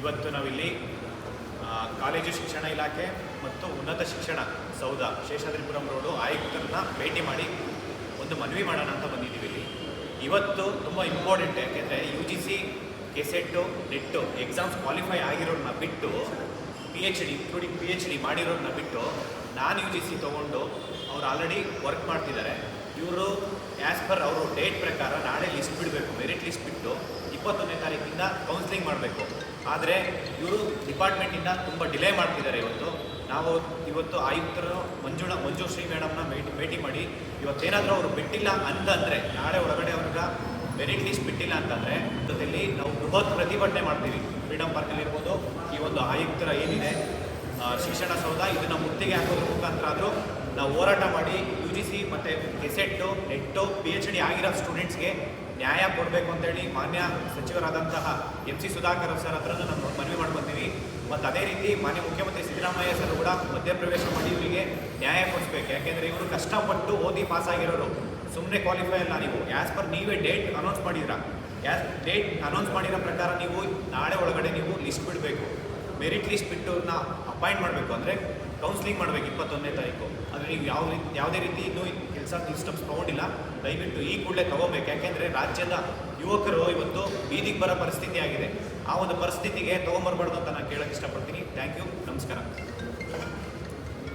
ಇವತ್ತು ನಾವಿಲ್ಲಿ ಕಾಲೇಜು ಶಿಕ್ಷಣ ಇಲಾಖೆ ಮತ್ತು ಉನ್ನತ ಶಿಕ್ಷಣ ಸೌಧ, ಶೇಷಾದ್ರಿಪುರಂ ರೋಡು ಆಯುಕ್ತರನ್ನ ಭೇಟಿ ಮಾಡಿ ಒಂದು ಮನವಿ ಮಾಡೋಣ ಅಂತ ಬಂದಿದ್ದೀವಿ ಇಲ್ಲಿ. ಇವತ್ತು ತುಂಬ ಇಂಪಾರ್ಟೆಂಟ್ ಯಾಕೆಂದರೆ ಯು ಜಿ ಸಿ ಕೆಸೆಟ್ಟು ನೆಟ್ಟು ಎಕ್ಸಾಮ್ಸ್ ಕ್ವಾಲಿಫೈ ಆಗಿರೋರನ್ನ ಬಿಟ್ಟು P H D including P H D ಮಾಡಿರೋರನ್ನ ಬಿಟ್ಟು ನಾನು ಯು ಜಿ ಸಿ ತೊಗೊಂಡು ಅವ್ರು ಆಲ್ರೆಡಿ ವರ್ಕ್ ಮಾಡ್ತಿದ್ದಾರೆ. ಇವರು ಆ್ಯಸ್ ಪರ್ ಅವರು ಡೇಟ್ ಪ್ರಕಾರ ನಾಳೆ ಲಿಸ್ಟ್ ಬಿಡಬೇಕು ಮೆರಿಟ್ ಲಿಸ್ಟ್ ಬಿಟ್ಟು ಇಪ್ಪತ್ತೊಂದನೇ ತಾರೀಕಿಂದ ಕೌನ್ಸಿಲಿಂಗ್ ಮಾಡಬೇಕು. ಆದರೆ ಇವರು ಡಿಪಾರ್ಟ್ಮೆಂಟಿಂದ ತುಂಬ ಡಿಲೇ ಮಾಡ್ತಿದ್ದಾರೆ ಇವತ್ತು. ನಾವು ಇವತ್ತು ಆಯುಕ್ತರು ಮಂಜುಳ, ಮಂಜು ಶ್ರೀ ಮೇಡಮ್ನ ಭೇಟಿ ಭೇಟಿ ಮಾಡಿ ಇವತ್ತೇನಾದರೂ ಅವರು ಬಿಟ್ಟಿಲ್ಲ ಅಂತಂದರೆ ನಾಳೆ ಒಳಗಡೆ ಅವ್ರಿಗೆ ಮೆರಿಟ್ ಲೀಸ್ಟ್ ಬಿಟ್ಟಿಲ್ಲ ಅಂತಂದರೆ ಜೊತೆಯಲ್ಲಿ ನಾವು ಬೃಹತ್ ಪ್ರತಿಭಟನೆ ಮಾಡ್ತೀವಿ. ಫ್ರೀಡಮ್ ಪಾರ್ಕಲ್ಲಿರ್ಬೋದು ಈ ಒಂದು ಆಯುಕ್ತರ ಏನಿದೆ ಶಿಕ್ಷಣ ಸೌಧ, ಇದನ್ನು ಮುತ್ತಿಗೆ ಹಾಕೋದ್ರ ಮುಖಾಂತರ ಆದರೂ ನಾವು ಹೋರಾಟ ಮಾಡಿ ಯು ಜಿ ಸಿ ಮತ್ತು ಕೆಸೆಟ್ಟು, ನೆಟ್ಟು ಪಿ ಎಚ್ ಡಿ ಆಗಿರೋ ಸ್ಟೂಡೆಂಟ್ಸ್ಗೆ ನ್ಯಾಯ ಕೊಡಬೇಕು ಅಂತೇಳಿ ಮಾನ್ಯ ಸಚಿವರಾದಂತಹ ಎಂ ಸಿ ಸುಧಾಕರ್ ಸರ್ ಹತ್ರನೂ ನಾವು ಮನವಿ ಮಾಡ್ಕೊತೀವಿ ಮತ್ತು ಅದೇ ರೀತಿ ಮಾನ್ಯ ಮುಖ್ಯಮಂತ್ರಿ ಸಿದ್ದರಾಮಯ್ಯ ಸರ್ ಕೂಡ ಮಧ್ಯಪ್ರವೇಶ ಮಾಡಿ ಇವರಿಗೆ ನ್ಯಾಯ ಕೊಡಿಸ್ಬೇಕು. ಯಾಕೆಂದರೆ ಇವರು ಕಷ್ಟಪಟ್ಟು ಓದಿ ಪಾಸ್ ಆಗಿರೋರು. ಸುಮ್ಮನೆ ಕ್ವಾಲಿಫೈ ಅಲ್ಲ ನೀವು. ಆ್ಯಸ್ ಪರ್ ನೀವೇ ಡೇಟ್ ಅನೌನ್ಸ್ ಮಾಡಿದ್ರ ಆ್ಯಸ್ ಡೇಟ್ ಅನೌನ್ಸ್ ಮಾಡಿರೋ ಪ್ರಕಾರ ನೀವು ನಾಳೆ ಒಳಗಡೆ ನೀವು ಲಿಸ್ಟ್ ಬಿಡಬೇಕು. ಮೆರಿಟ್ ಲೀಸ್ಟ್ ಬಿಟ್ಟು ಅವ್ರನ್ನ ಅಪಾಯಿಂಟ್ ಮಾಡಬೇಕು ಅಂದರೆ ಕೌನ್ಸಿಲಿಂಗ್ ಮಾಡಬೇಕು ಇಪ್ಪತ್ತೊಂದನೇ ತಾರೀಕು. ಆದರೆ ನೀವು ಯಾವ ರೀತಿ ಯಾವುದೇ ರೀತಿ ಇನ್ನೂ ಕೆಲಸ ಸಿಸ್ಟಮ್ಸ್ ತೊಗೊಂಡಿಲ್ಲ, ದಯವಿಟ್ಟು ಈ ಕೂಡಲೇ ತೊಗೋಬೇಕು. ಯಾಕೆಂದರೆ ರಾಜ್ಯದ ಯುವಕರು ಇವತ್ತು ಬೀದಿಗೆ ಬರೋ ಪರಿಸ್ಥಿತಿ ಆಗಿದೆ. ಆ ಒಂದು ಪರಿಸ್ಥಿತಿಗೆ ತೊಗೊಂಬರ್ಬಾರ್ದು ಅಂತ ನಾನು ಕೇಳೋಕ್ಕೆ ಇಷ್ಟಪಡ್ತೀನಿ. ಥ್ಯಾಂಕ್ ಯು ನಮಸ್ಕಾರ.